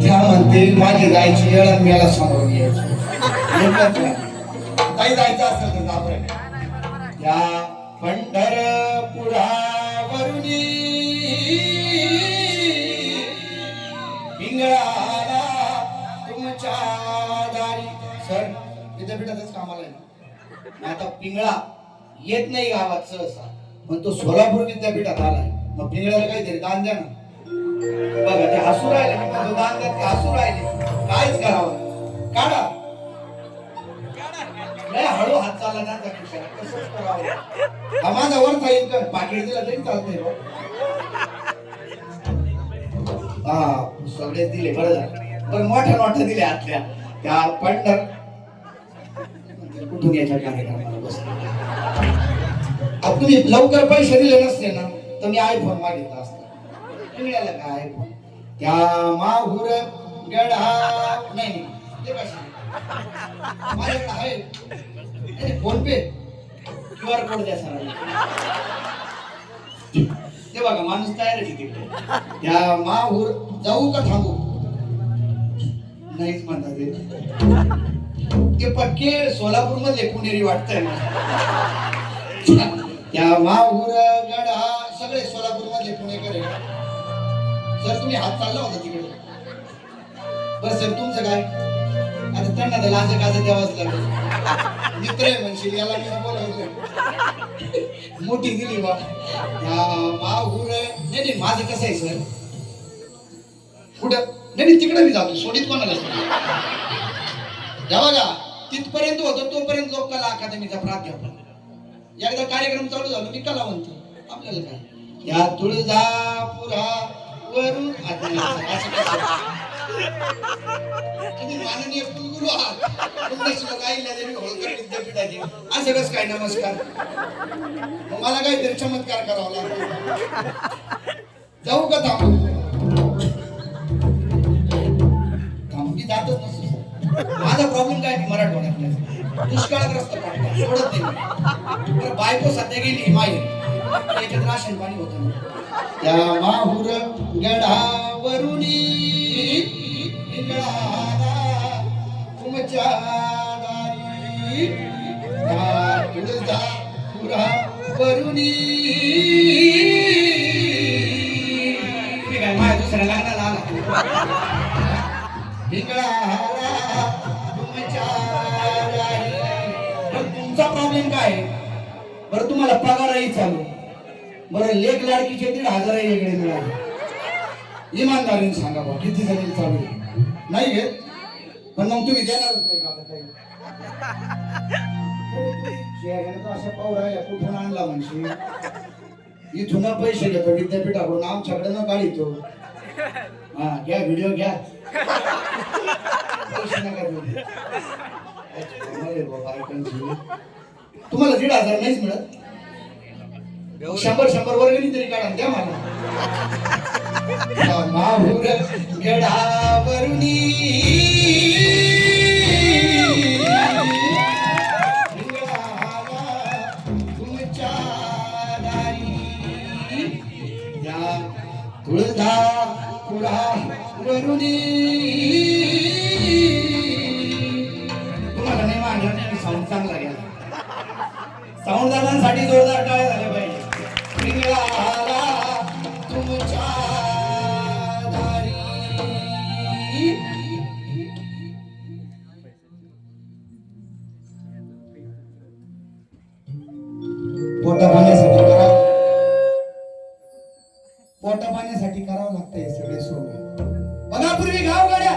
त्या म्हणते माझी जायची वेळ आणि मला समोरून यायची एकच नाही. ताई जायचं असेल तर जा बरं. या पंढरपुरावरुनी पिंगळाला तुमच्या दारी सर विद्यापीठातच कामाला आहे आता पिंगळा येत नाही गावात सहसा पण तो सोलापूर विद्यापीठात आलाय मग पिंगळ्याला काहीतरी दान द्या ना बघा ते हसू राहिले मी ते हसू राहिले. काहीच करावं काढा. लय हळू हात चालला ना त्या खिशाला. कसंच करावं. हा माझा वरचा इन्कम पाकिट दिला तरी चालतंय हो. हा. सगळे दिले बरं झालं. पण मोठ्या मोठ्या दिले आतल्या. त्या पंढर कुठून याच्या कार्यक्रमाला बसले? तुम्ही लवकर पैसे दिले नसते ना तर मी आयफोन मागितला असता. मिळाला काय? त्या माहुर गडा नाही ते कशा माझ्याकडे आहे. PhonePe. Q R code द्या सर ते बघा माणूस तयार आहे तिकडे. त्या माहूर जाऊ का थांबू? नाहीच म्हणतात ते. ते पक्के सोलापूरमध्ये पुणेरी वाटतंय त्या माहूर गडा सगळे सोलापूरमध्ये पुणेकर आहे सर तुम्ही हात चालला होता तिकडे. बरं सर तुमचं काय? आता त्यांना तर लाज काज द्यावाच लागेल मित्र आहे म्हणशील याला मी बोलवलं मोठी दिली बा. नाही नाही माझं कसं आहे सर? कुठं? नाही नाही तिकडे मी जातो. सोडीत कोणाला या बघा तिथपर्यंत होतो तोपर्यंत लोक कला अकादमीचा प्राध्यापक एकदा कार्यक्रम चालू झालो मी कला म्हणतो. आपल्याला काय? या तुळजापुरा वरून माननीय विद्यापीठाचे असं कसं काय नमस्कार? मग मला काहीतरी चमत्कार करावा लागतो जाऊ का थांबू? थांबू की जातच नसतो. माझा प्रॉब्लेम काय आहे? मराठवाड्यातला दुष्काळग्रस्त पडला सोडत नाही. बायको सध्या गेली माहेर. त्याच्यात राशन पाणी होत. नाही त्या माहुर गडावरुनी पिंगळाला तुमच्या दारी त्या तुळजापुरावरुनी तुम्ही काय माझ्या दुसऱ्या लग्नाला आला पिंगळाला तुमच्या दारी. तुमचा प्रॉब्लेम काय आहे? बरं तुम्हाला पगारही चालू बरं लेख लाडकीचे दीड हजार वेगळे मिळाले. इमानदारीने सांगा बा किती जमीन चालू नाही घेत पण मग तुम्ही देणारच नाही का आता काही? असं पाहू राहिल्या कुठून आणला म्हणशी इथून पैसे घेतो विद्यापीठाकडून. आमच्याकडे ना काढितो हा घ्या व्हिडिओ घ्या. पैसे नका तुम्हाला दीड हजार नाहीच मिळत. शंभर शंभर वर्गणी तरी काढा द्या मला. माहूर गडावरुनी. तुमच्या दारी. त्या तुम्हाला नाही मांडणार नाही साऊंड चांगला गेला साऊंड दादांसाठी जोरदार पोटा पाण्यासाठी करावं लागतं हे सगळे सोडून. बघा पूर्वी गावगाड्या.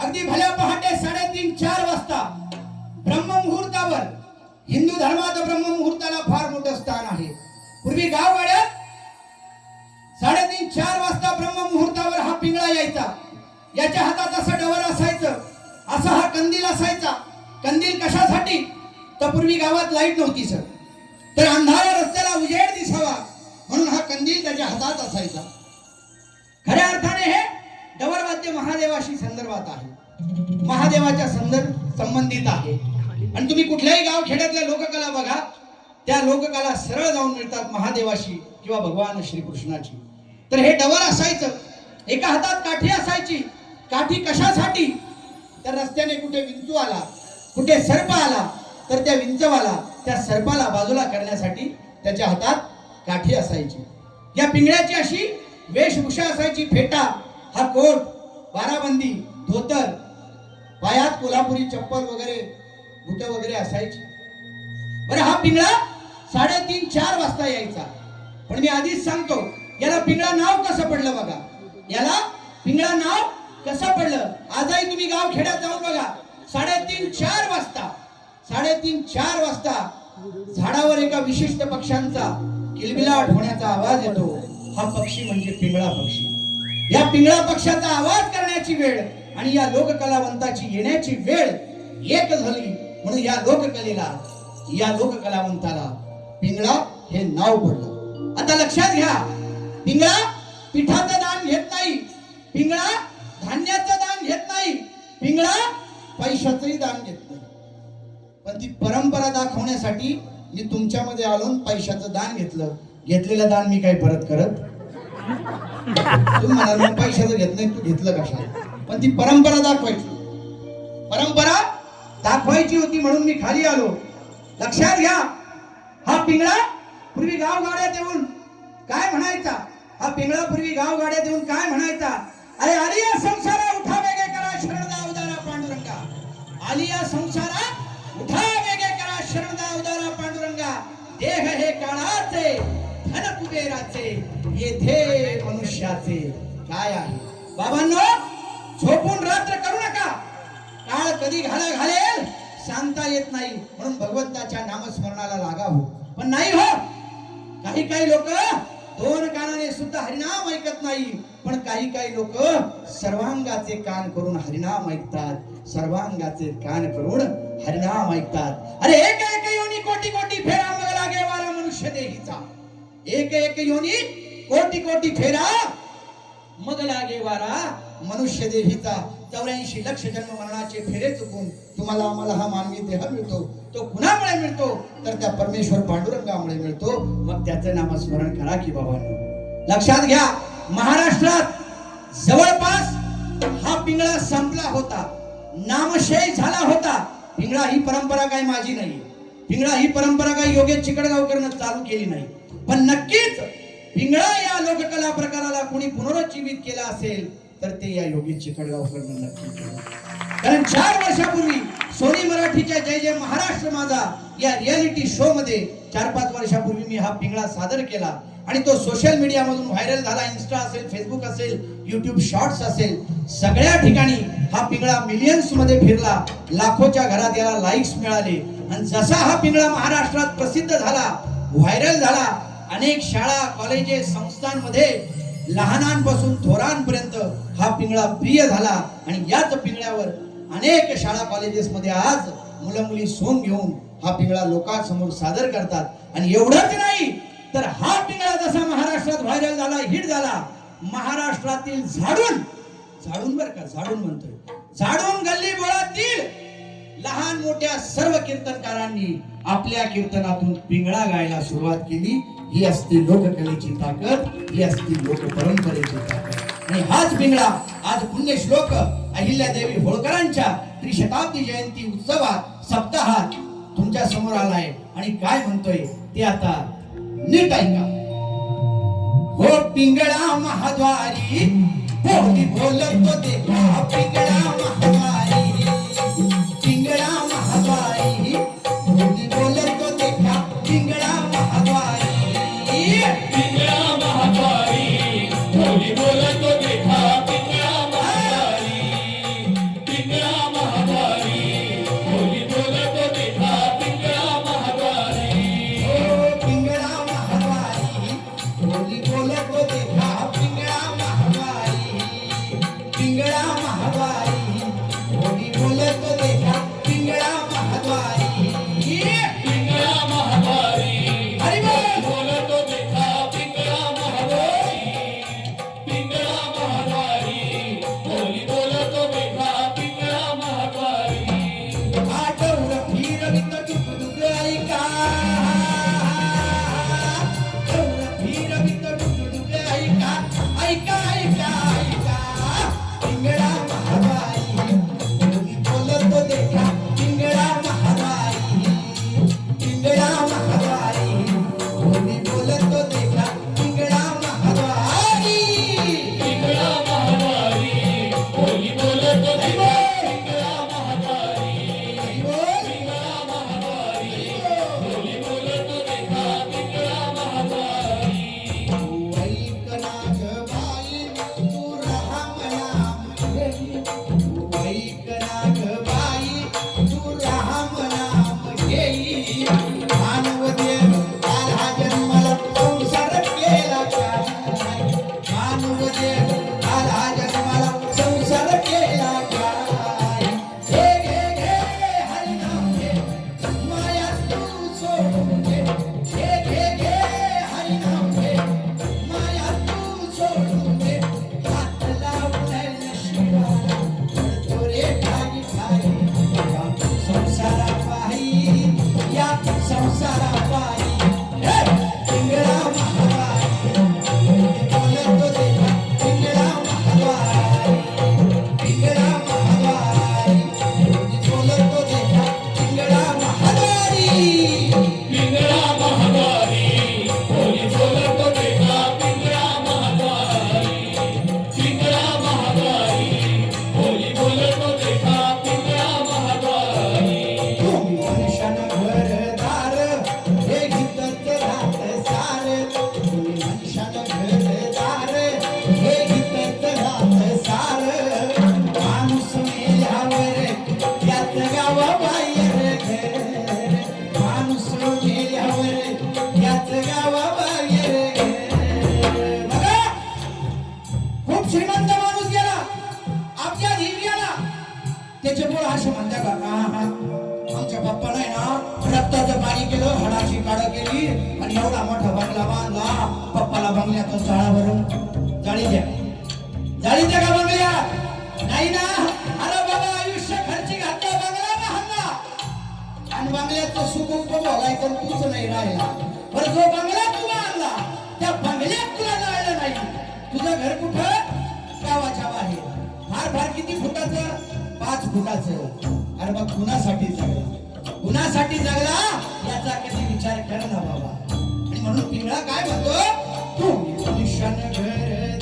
अगदी भल्या पहाटे साडेतीन चार वाजता ब्रह्ममुहूर्तावर हिंदू धर्मात ब्रह्ममुहूर्ताला फार मोठं स्थान आहे. पूर्वी गाव गावगाड्यात साडेतीन चार वाजता ब्रह्ममुहूर्तावर हा पिंगळा यायचा. याच्या हातात असं डवर असायचं असा हा कंदील असायचा. कंदील कशासाठी? तर पूर्वी गावात लाइट नव्हती सर. तर अंधारा रस्त्याला उजेड दिसावा. म्हणून हा कंदील त्याच्या हातात असायचा. खऱ्या अर्थाने हे डवरवाद्य महादेवाशी संदर्भात आहे. महादेवाच्या संदर्भ संबंधित आहे. आणि तुम्ही कुठल्याही गाव खेड्यातल्या लोककला बघा त्या लोककला सरळ जाऊन मिळतात महादेवाशी किंवा भगवान श्रीकृष्णाची. तर हे डवर असायचं. एका हातात काठी असायची. काठी कशासाठी? तर रस्त्याने कुठे विंचू आला कुठे सर्प आला तर त्या विंचवाला त्या सर्पाला बाजूला करण्यासाठी त्याच्या हातात काठी असायची. या पिंगळ्याची अशी वेशभूषा असायची फेटा हा कोट बाराबंदी धोतर पायात कोल्हापुरी चप्पल वगैरे बुट वगैरे असायची. बरं हा पिंगळा साडेतीन चार वाजता यायचा. पण मी आधीच सांगतो याला पिंगळा नाव कसं पडलं बघा? याला पिंगळा नाव कसं पडलं? आजही तुम्ही गाव खेड्यात जाऊन बघा साडेतीन चार वाजता साडेतीन चार वाजता झाडावर एका विशिष्ट पक्ष्यांचा किलबिलाट होण्याचा आवाज येतो. हा पक्षी म्हणजे पिंगळा पक्षी. या पिंगळा पक्षाचा आवाज करण्याची वेळ आणि या लोककलावंताची येण्याची वेळ एक झाली म्हणून या लोककलेला या लोककलावंताला पिंगळा हे नाव पडलं. आता लक्षात घ्या पिंगळा पिठाचं दान घेत नाही पिंगळा धान्याचं दान घेत नाही पिंगळा पैशाचंही दान घेत नाही. पण ती परंपरा दाखवण्यासाठी मी तुमच्यामध्ये आलो पैशाचं दान घेतलं. घेतलेलं दान मी काही परत करत? म्हणाल पैशाचं घेत नाही तू घेतलं कशा पण ती परंपरा दाखवायची. परंपरा दाखवायची होती म्हणून मी खाली आलो. लक्षात घ्या हा पिंगळा पूर्वी गाव गाड्यात येऊन काय म्हणायचा? हा पिंगळा पूर्वी गाव गाड्यात येऊन काय म्हणायचा? अरे आली या संसारा उठा वेगे करा शरणदा उदारा पांडुरंगा. आली या संसारा उठा वेगे करा शरणदा उदारा पांडुरंगा. देह हे काळाचे धन कुबेराचे येथे मनुष्याचे. काय आहे? बाबांनो झोपून रात्र करू नका. काळ कधी घाला घालेल सांगता येत नाही. म्हणून भगवंताच्या नामस्मरणाला लागा हो पण नाही हो. काही काही लोक दोन कानाने सुद्धा हरिनाम ऐकत नाही. पण काही काही लोक सर्वांगाचे कान करून हरिनाम ऐकतात. सर्वांगाचे कान करून हरिनाम ऐकतात. अरे एक एक कोटी कोटी फेरा मग मनुष्य देहीचा. एक एक योनी कोटी कोटी फेरा मग लागे वारा मनुष्य देहीचा. चौऱ्याऐंशी लक्ष जन्म मरणाचे फेरे चुकून तुम्हाला आम्हाला हा मानवी देह मिळतो. तो कुणामुळे मिळतो? तर त्या परमेश्वर पांडुरंगामुळे मिळतो. मग त्याचं नामस्मरण करा की बाबांनो लक्षात घ्या महाराष्ट्रात जवळपास हा पिंगळा संपला होता. नामशय झाला होता. पिंगळा ही परंपरा काही माझी नाही. पिंगळा ही परंपरा काही योग्य चिकडगावकरनं चालू केली नाही. पण नक्कीच पिंगळा या लोककला प्रकाराला कोणी पुनरुज्जीवित केला असेल तर ते या योगी चिकडगावकरनं नक्की केलं. कारण चार वर्षापूर्वी सोनी मराठीच्या जय जय महाराष्ट्र माझा या रियालिटी शो मध्ये चार पाच वर्षापूर्वी मी हा पिंगळा सादर केला. आणि तो सोशल मीडियामधून व्हायरल झाला. इन्स्टा असेल फेसबुक असेल युट्यूब शॉर्ट्स असेल. सगळ्या ठिकाणी हा पिंगळा मिलियन्समध्ये फिरला. लाखोच्या घरात याला लाईक्स मिळाले. आणि जसा हा पिंगळा महाराष्ट्रात प्रसिद्ध झाला व्हायरल झाला अनेक शाळा कॉलेजेस संस्थांमध्ये लहानांपासून थोरांपर्यंत हा पिंगळा प्रिय झाला. आणि याच पिंगळ्यावर अनेक शाळा कॉलेजेसमध्ये आज मुलं मुली सोंग घेऊन हा पिंगळा लोकांसमोर सादर करतात. आणि एवढंच नाही तर हा पिंगळा जसा महाराष्ट्रात व्हायरल झाला हिट झाला महाराष्ट्रातील झाडून झाडून बर का झाडून म्हणतोय. झाडून गल्ली बोळातील लहान मोठ्या सर्व कीर्तनकारांनी आपल्या कीर्तनातून पिंगळा गायला सुरुवात केली. ही असती लोककलेची ताकद ही असती लोक परंपरेची ताकद. आणि हाच पिंगळा आज पुण्य श्लोक अहिल्यादेवी होळकरांच्या त्रिशताब्दी जयंती उत्सवात सप्ताहात तुमच्यासमोर आलाय. आणि काय म्हणतोय ते आता नीट ऐका. हो पिंगळा महाद्वारी बोली बोलत तो पिंगळा महाद्वारी. जाळी द्या जाळी द्या का बंगल्या नाही ना? अरे बाबा आयुष्य खर्ची घातला बंगला हल्ला. आणि बंगल्याचं सुख उपभोगाय तर तूच नाही राहिला बरं जो बंगला तुला आणला त्या बंगल्यात तुला जायला नाही. तुझं घर कुठं? गावाच्या बाहेर. फार फार किती फुटाचं? पाच फुटाचं. अरे मग कुणासाठी जगला? कुणासाठी जगला? याचा कधी विचार कर ना बाबा. आणि म्हणून पिंगळा काय म्हणतो? तू मनुष्यानं घरदार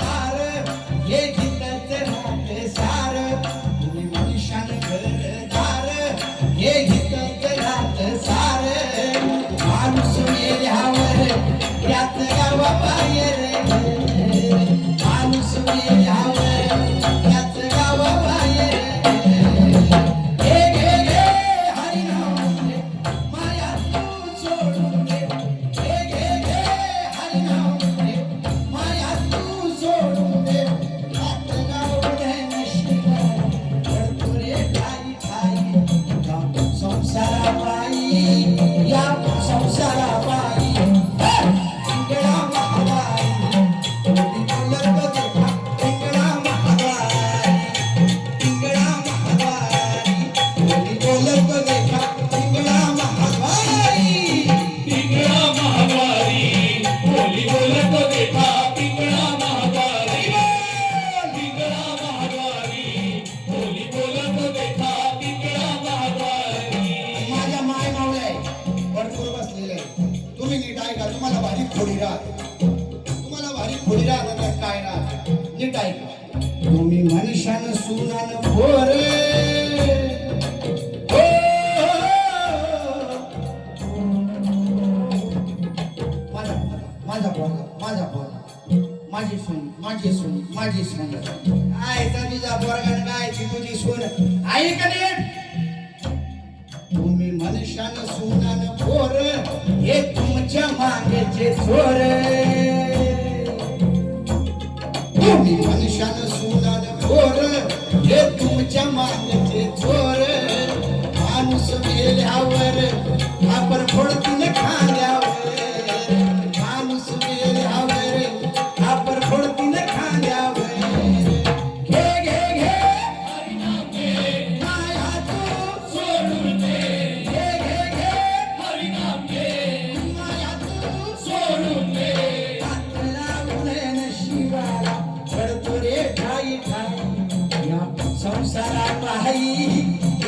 माझी सून माझी सून काय तुझा पोरगा काय ती तुझी सून? ऐक नीट? तुम्ही मनुष्यानं सुनानं पोर हे तुमच्या मागेचे चोर तुम्ही मनुष्यानं सुनानं पोर हे तुमच्या मागेचे चोर माणूस मेल्यावर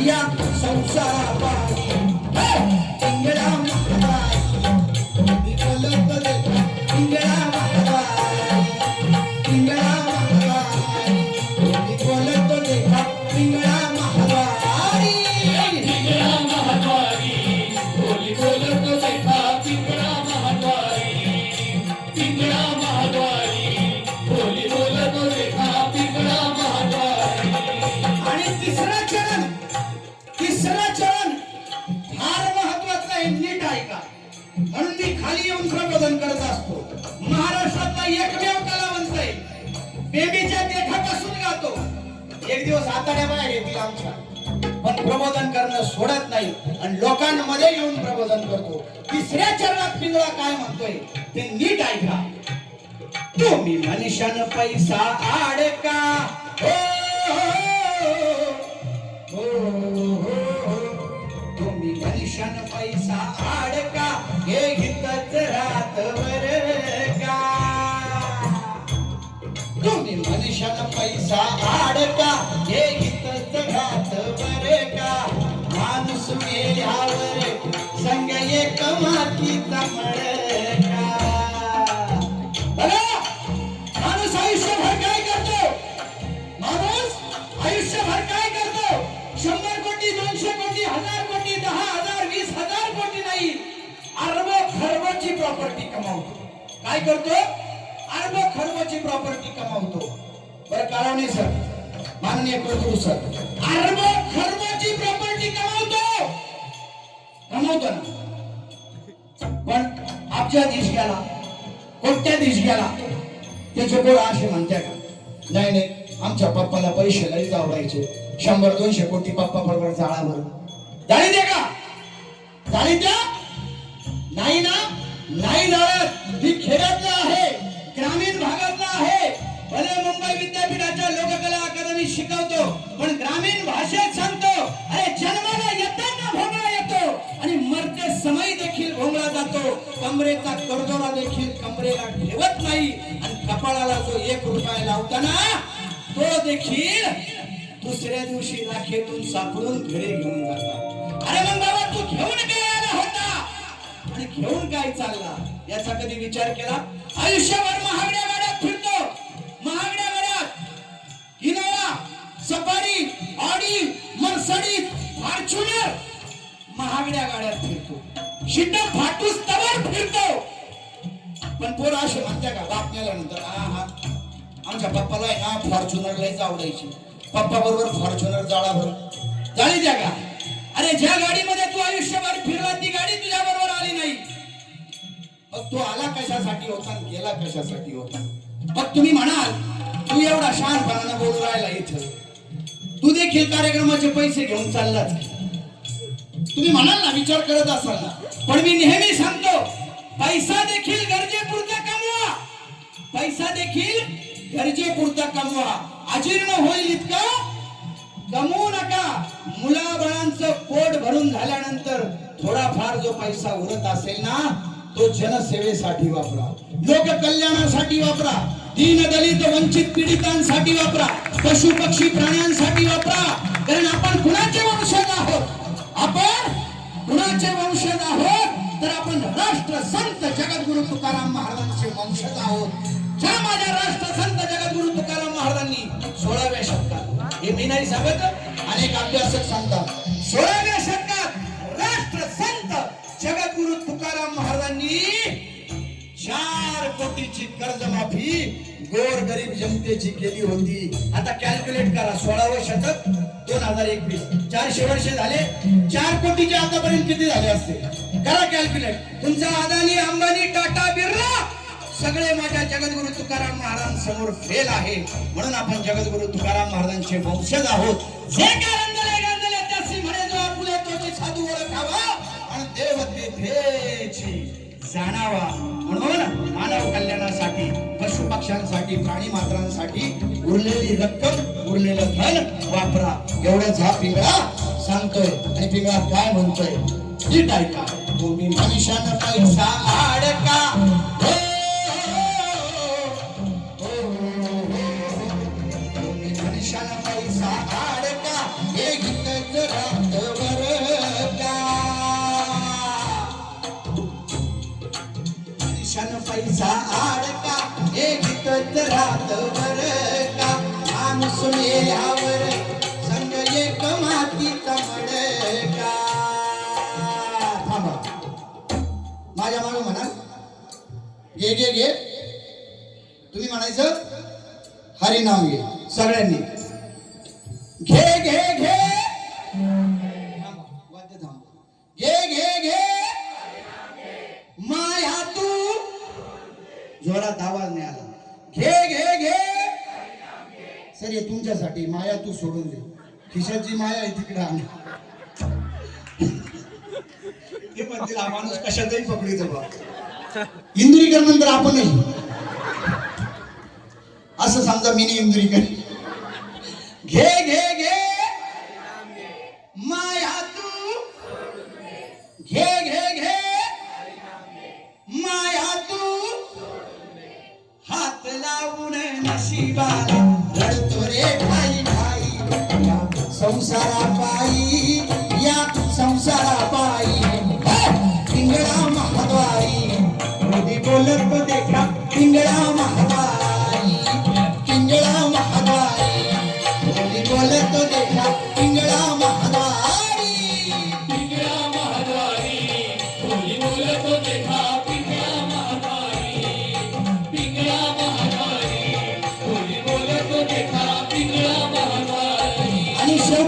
या संसारा चरणात काय म्हणतोय? ते नीट ऐका. तुम्ही मनुष्यान पैसा आडका. हो, हो, हो, तुम्ही मनुष्यान पैसा आडका. हे घेतच रातवर का? तुम्ही मनुष्यान पैसा आडका. हे घेतच रातवर का? माणूस मेल्यावर संग एक माती काय करतो अर्ध खर्वाची प्रॉपर्टी कमावतो. बरं कळवणे सर माननीय कुलगुरू सर अर्ध खर्वाची प्रॉपर्टी कमावतो. कमावतो ना. पण आपच्या अब्जाधीश गेला कोणत्या कोट्याधीश गेला त्याचे पोरं असे म्हणत्या का? नाही नाही. आमच्या पप्पाला पैसे लई आवडायचे शंभर दोनशे कोटी पप्पा बरोबर जाळावर. जाळी दे का? जाळी द्या? नाही ना? नाही जाळत मी खेड्यातला आहे ग्रामीण भागातला आहे. भले मुंबई विद्यापीठाच्या लोककला अकादमी शिकवतो पण ग्रामीण भाषेत सांगतो अरे जन्माला येताना भोंगळा येतो आणि मरते समय देखील भोंगळा जातो. कमरेचा कडदोरा देखील कमरेला ठेवत नाही आणि कपाळाला जो एक रुपया लावताना तो देखील दुसऱ्या दिवशी राखेतून सापडून घरी घेऊन जातो. घेऊन काय चालला. याचा कधी विचार केला? आयुष्यभर महागड्या गाड्यात फिरतो. महागड्या गाड्यात Innova Safari Audi Mercedes Fortuner महागड्या गाड्यात फिरतो. शिड्ड फाटूस तवर फिरतो. पण पोरं असे म्हणते का बातम्याल्यानंतर हा हा आमच्या पप्पाला आहे ना फॉर्च्युनर द्यायची पप्पा बरोबर फॉर्च्युनर जाळावर जाळी द्या का? अरे ज्या गाडीमध्ये तू आयुष्यभर फिर मग तो आला कशासाठी होता गेला कशासाठी होता? मग तुम्ही म्हणाल तू एवढा शानपणानं बोलू राहिला इथं. तू देखील कार्यक्रमाचे पैसे घेऊन चाललाच तुम्ही म्हणाल ना विचार करत असाल ना. पण मी नेहमी सांगतो पैसा देखील गरजेपुरता कमवा. पैसा देखील गरजेपुरता कमवा. अजीर्ण होईल इतका कमवू नका. मुलाबाळांचं पोट भरून झाल्यानंतर थोडाफार जो पैसा उरत असेल ना तो जनसेवेसाठी वापरा. लोक कल्याणासाठी वापरा. दीन दलित वंचित पीडितांसाठी वापरा. पशु पक्षी प्राण्यांसाठी वापरा. कारण आपण कुणाचे वंशज आहोत? आपण कुणाचे वंशज आहोत? तर आपण राष्ट्र संत जगद्गुरु तुकाराम महाराजांचे वंशज आहोत. ज्या माझ्या राष्ट्र संत जगद्गुरु तुकाराम महाराजांनी सोळाव्या शतकात हे मी नाही सांगत अनेक अभ्यासक सांगतात सोळाव्या शतकात राष्ट्र संत जगद्गुरु तुकाराम महाराजांनी चार कोटीची कर्जमाफी गोर गरीब जनतेची केली होती. आता कॅल्क्युलेट करा सोळावं शतक दोन हजार एकवीस. चारशे वर्ष झाले. चार कोटीचे आतापर्यंत किती झाले असते? करा कॅल्क्युलेट तुमचा अदानी अंबानी टाटा बिर्ला सगळे माझ्या जगद्गुरु तुकाराम महाराजांसमोर फेल आहे. म्हणून आपण जगद्गुरु तुकाराम महाराजांचे वंशज आहोत. जाणावा. म्हणून मानव कल्याणासाठी पशु पक्ष्यांसाठी प्राणी मात्रांसाठी उरलेली रक्कम उरलेलं धन वापरा. एवढंच हा पिंगळा सांगतोय. आणि पिंगळा काय म्हणतोय? नीट ऐका. तुम्ही मनुष्यानं पैसा आडका. घे घे. घे तुम्ही म्हणायचं हरिनाम घे सगळ्यांनी. घे घे घे. वाद्य थांब घे घे घे. माया तू. जोरात आवाज नाही आला. घे घे घे. सर हे तुमच्यासाठी माया तू सोडून दे. खिशाची माया आहे तिकडे आण. ते पण तिला माणूस कशातही पकडीतो बा. इंदुरीकर नंतर आपणही असं समजा मिनी इंदुरीकर. घे घे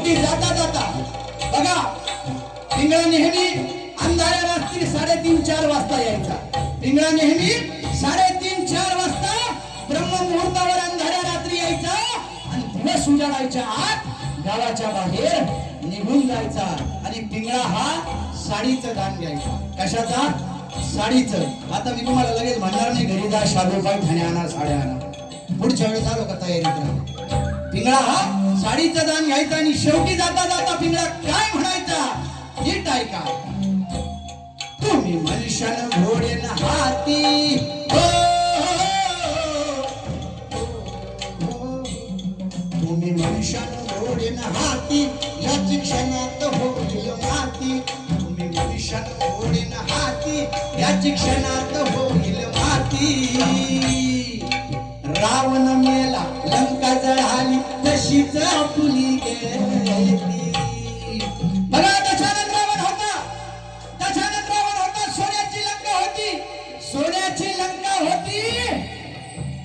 शेवटी जाता जाता. बघा पिंगळा नेहमी अंधाऱ्या रात्री साडेतीन चार वाजता यायचा. पिंगळा नेहमी साडेतीन चार वाजता ब्रह्म मुहूर्तावर अंधाऱ्या रात्री यायचा आणि दिवस उजाडायच्या आत गावाच्या बाहेर निघून जायचा. आणि पिंगळा हा साडीचं दान घ्यायचा. कशाचा? साडीचं. आता मी तुम्हाला लगेच म्हणणार नाही घरी जा शालू पाय ठाणे आणा साड्या आणा. पुढच्या वेळेस आलो का तयारी करा. पिंगळा हा साडीचं दान घ्यायचा आणि शेवटी जाता जाता पिंगळा काय म्हणायचा? नीट ऐका. तुम्ही मनुष्यानं घोडेन हाती. हो, हो, हो. तुम्ही मनुष्यानं घोडेन हाती. याच क्षणात होईल माती. तुम्ही मनुष्यानं घोडेन हाती. याच क्षणात होईल माती. रावण मे बघा दशानंद रावण होता. दशानंद रावण होता सोन्याची लंका होती. सोन्याची लंका होती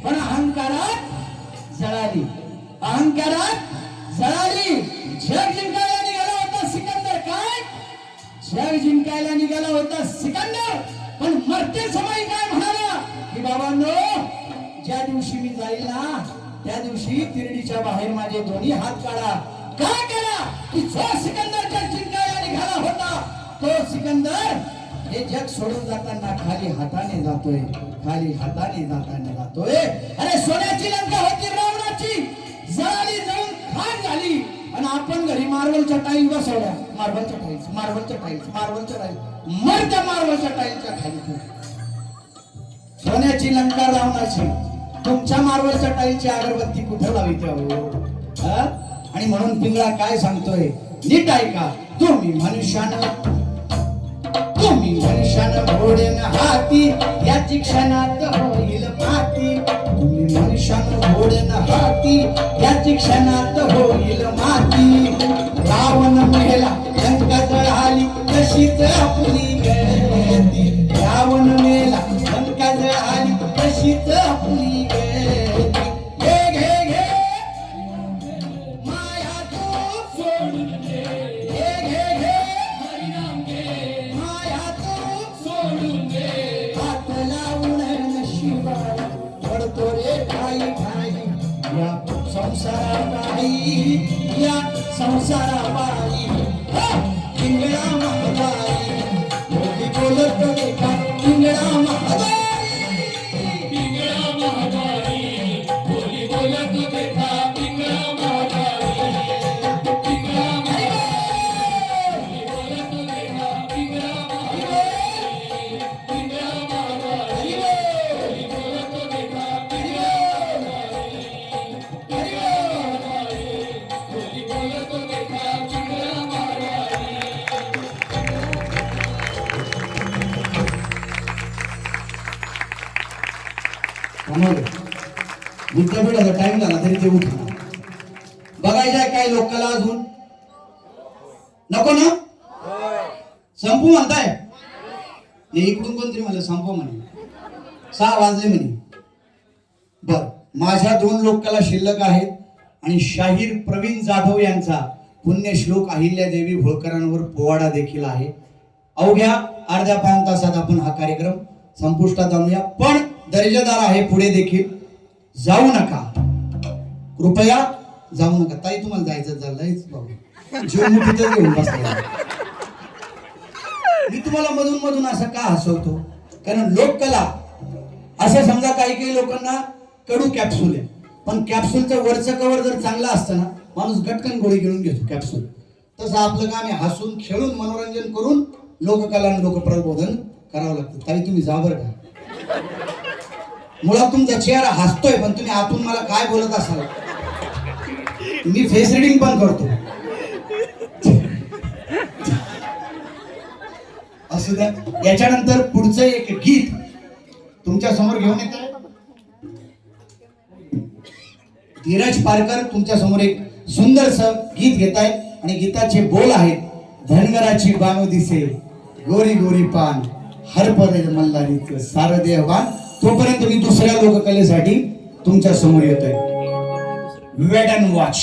पण अहंकारात जळाली. अहंकारात जळाली. जग जिंकायला निघाला होता सिकंदर काय? जग जिंकायला निघाला होता सिकंदर. पण मरते समय काय म्हणाला? की बाबांनो ज्या दिवशी मी जाईल ना त्या दिवशी तिरडीच्या बाहेर माझे दोन्ही हात काढा. काय केला? की जो सिकंदरच्या जिंकायला निघाला होता तो सिकंदर हे जग सोडून जाताना खाली हाताने जातोय खाली हाताने जाताना जातोय. अरे सोन्याची लंका होती रावणाची. जळाली जळून खान झाली. आणि आपण घरी मार्बलच्या टाईल बसवल्या. मार्बलच्या टाईल्स मार्बलच्या टाईल्स मार्बलच्या टाईल्स. मर त्या मार्बलच्या टाईलच्या खाली सोन्याची लंका रावणाची. तुमच्या मार्बलच्या टाईलची अगरबत्ती कुठं लावी आणि म्हणून पिंगळा काय सांगतोय? नीट ऐका. तुम्ही मनुष्यानं तुम्ही मनुष्यानं घोडेन हाती याची क्षणात होईल माती. तुम्ही मनुष्यानं घोडेन हाती याची क्षणात होईल माती. रावण मेला लंका जळाली तशीच आपली गळती. रावण मेला लंका जळाली तशीच आपली विद्यापीठाचा टाइम झाला तरी ते उठा बघायचंय काय लोकाला अजून. नको ना? संपू म्हणताय? नाही इकडून कोणतरी म्हणलं संपू म्हणे. सहा वाजले म्हणे. बर माझ्या दोन लोककला शिल्लक आहेत आणि शाहीर प्रवीण जाधव यांचा पुण्यश्लोक अहिल्यादेवी होळकरांवर पोवाडा देखील आहे. अवघ्या अर्ध्या पाऊण तासात आपण हा कार्यक्रम संपुष्टात आणूया. पण दर्जेदार आहे पुढे देखील. जाऊ नका. कृपया जाऊ नका. ताई तुम्हाला जायचं झालंयच बाबू जीव मुठीतच घेऊन बसला मी तुम्हाला मधून मधून असं का हसवतो? कारण लोककला असं समजा काही काही लोकांना कडू कॅप्सूल आहे. पण कॅप्सूलचं वरचं कवर जर चांगलं असतं ना माणूस गटकन गोळी घेऊन घेतो कॅप्सूल तसं आपलं काम आहे हसून खेळून मनोरंजन करून लोककला आणि लोकप्रबोधन करावं लागतं. ताई तुम्ही जाबर का. मुळात तुमचा चेहरा हसतोय पण तुम्ही आतून मला काय बोलत असाल? मी फेस रिडिंग पण करतो. असू द्या. याच्यानंतर पुढचं एक गीत तुमच्यासमोर घेऊन येत आहे धीरज पारकर तुमच्यासमोर एक सुंदरस गीत घेत आहे आणि गीताचे बोल आहेत धनगराची बाणू दिसे गोरी गोरी पान हरपदे मल्हारीच सार देहवान तोपर्यंत मी दुसऱ्या लोककलेसाठी तुमच्यासमोर येतोय. Weight and watch